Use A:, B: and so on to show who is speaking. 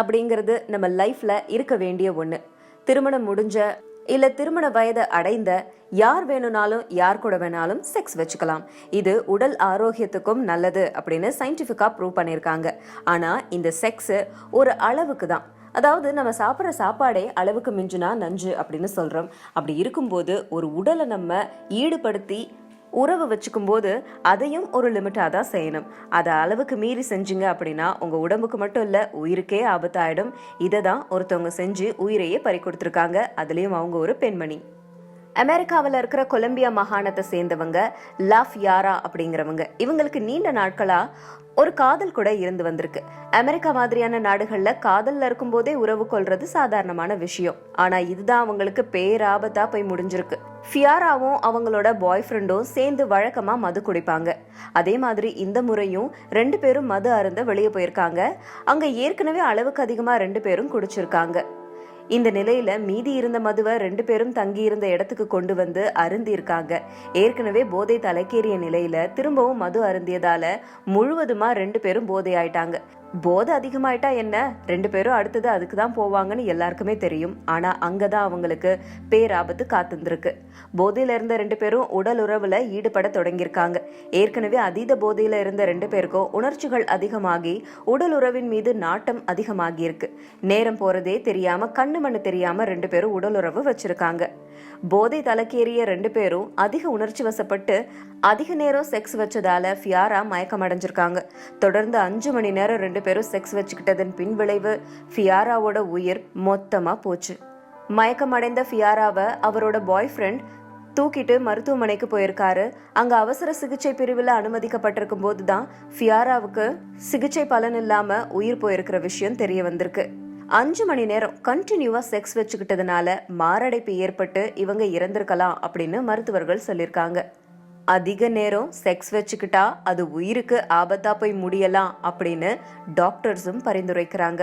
A: அப்படிங்கிறது நம்ம லைஃப்ல இருக்க வேண்டிய ஒண்ணு. திருமணம் முடிஞ்ச இல்ல திருமண வயதை அடைந்த யார் வேணும்னாலும் யார் கூட வேணாலும் செக்ஸ் வச்சுக்கலாம். இது உடல் ஆரோக்கியத்துக்கும் நல்லது அப்படின்னு சயின்டிஃபிக்கா ப்ரூவ் பண்ணியிருக்காங்க. ஆனா இந்த செக்ஸ் ஒரு அளவுக்கு தான். அதாவது நம்ம சாப்பிட்ற சாப்பாடே அளவுக்கு மிஞ்சுனா நஞ்சு அப்படின்னு சொல்றோம். அப்படி இருக்கும்போது ஒரு உடலை நம்ம ஈடுபடுத்தி உறவு வச்சுக்கும் போது அதையும் ஒரு லிமிட்டாக தான் செய்யணும். அதை அளவுக்கு மீறி செஞ்சீங்க அப்படின்னா உங்கள் உடம்புக்கு மட்டும் இல்லை உயிருக்கே ஆபத்தாயிடும். இதை தான் ஒருத்தவங்க செஞ்சு உயிரையே பறி கொடுத்துருக்காங்க. அதுலேயும் அவங்க ஒரு பெண்மணி. அமெரிக்காவில் இருக்கிற கொலம்பியா மாகாணத்தை சேர்ந்தவங்க லாஃப் யாரா அப்படிங்கிறவங்க. இவங்களுக்கு நீண்ட நாட்களா ஒரு காதல் கூட இருந்து வந்திருக்கு. அமெரிக்கா மாதிரியான நாடுகள்ல காதல்ல இருக்கும்போதே உறவு கொள்றது சாதாரணமான விஷயம். ஆனா இதுதான் அவங்களுக்கு பேராபத்தா போய் முடிஞ்சிருக்கு. ஃபியாராவும் அவங்களோட பாய் ஃப்ரெண்டும் சேர்ந்து வழக்கமாக மது குடிப்பாங்க. அதே மாதிரி இந்த முறையும் ரெண்டு பேரும் மது அருந்த வெளியே போயிருக்காங்க. அங்கே ஏற்கனவே அளவுக்கு அதிகமாக ரெண்டு பேரும் குடிச்சிருக்காங்க. இந்த நிலையில மீதி இருந்த மதுவை ரெண்டு பேரும் தங்கி இருந்த இடத்துக்கு கொண்டு வந்து அருந்தி இருக்காங்க ஏற்கனவே போதை தலைக்கேறிய நிலையில திரும்பவும் மது அருந்தியதால முழுவதுமா ரெண்டு பேரும் போதை ஆயிட்டாங்க போதை அதிகமாயிட்டா என்ன? ரெண்டு பேரும் அடுத்தது அதுக்கு தான் போவாங்கன்னு எல்லாருக்குமே தெரியும். ஆனா அங்கதான் அவங்களுக்கு பேராபத்து காத்திருந்திருக்கு. போதையில இருந்த ரெண்டு பேரும் உடல் உறவுல ஈடுபட தொடங்கியிருக்காங்க. ஏற்கனவே அதீத போதையில இருந்த ரெண்டு பேருக்கும் உணர்ச்சிகள் அதிகமாகி உடல் உறவின் மீது நாட்டம் அதிகமாகி இருக்கு நேரம் போறதே தெரியாம கண்ணு மண்ணு தெரியாம ரெண்டு பேரும் உடல் உறவு வச்சிருக்காங்க. போதை தலைக்கேறிய ரெண்டு பேரும் அதிக உணர்ச்சி வசப்பட்டு அதிக நேரம் செக்ஸ் வச்சதால ஃபியாரா மயக்கம் அடைஞ்சிருக்காங்க தொடர்ந்து அஞ்சு மணி நேரம் ரெண்டு பேரும் செக்ஸ் வச்சுக்கிட்டதன் பின் விளைவு ஃபியாராவோட உயிர் மொத்தமா போச்சு. மயக்கம் அடைந்த ஃபியாராவை அவரோட பாய் ஃப்ரெண்ட் தூக்கிட்டு மருத்துவமனைக்கு போயிருக்காரு. அங்க அவசர சிகிச்சை பிரிவில் அனுமதிக்கப்பட்டிருக்கும் போது தான் ஃபியாராவுக்கு சிகிச்சை பலன் இல்லாம உயிர் போயிருக்கிற விஷயம் தெரிய வந்திருக்கு. அஞ்சு மணி நேரம் கண்டினியூவா செக்ஸ் வச்சுக்கிட்டதுனால மாரடைப்பு ஏற்பட்டு இவங்க இறந்திருக்கலாம் அப்படின்னு மருத்துவர்கள் சொல்லியிருக்காங்க. அதிக நேரம் செக்ஸ் வச்சுக்கிட்டா அது உயிருக்கு ஆபத்தா போய் முடியலாம் அப்படின்னு டாக்டர்ஸும் பரிந்துரைக்கிறாங்க.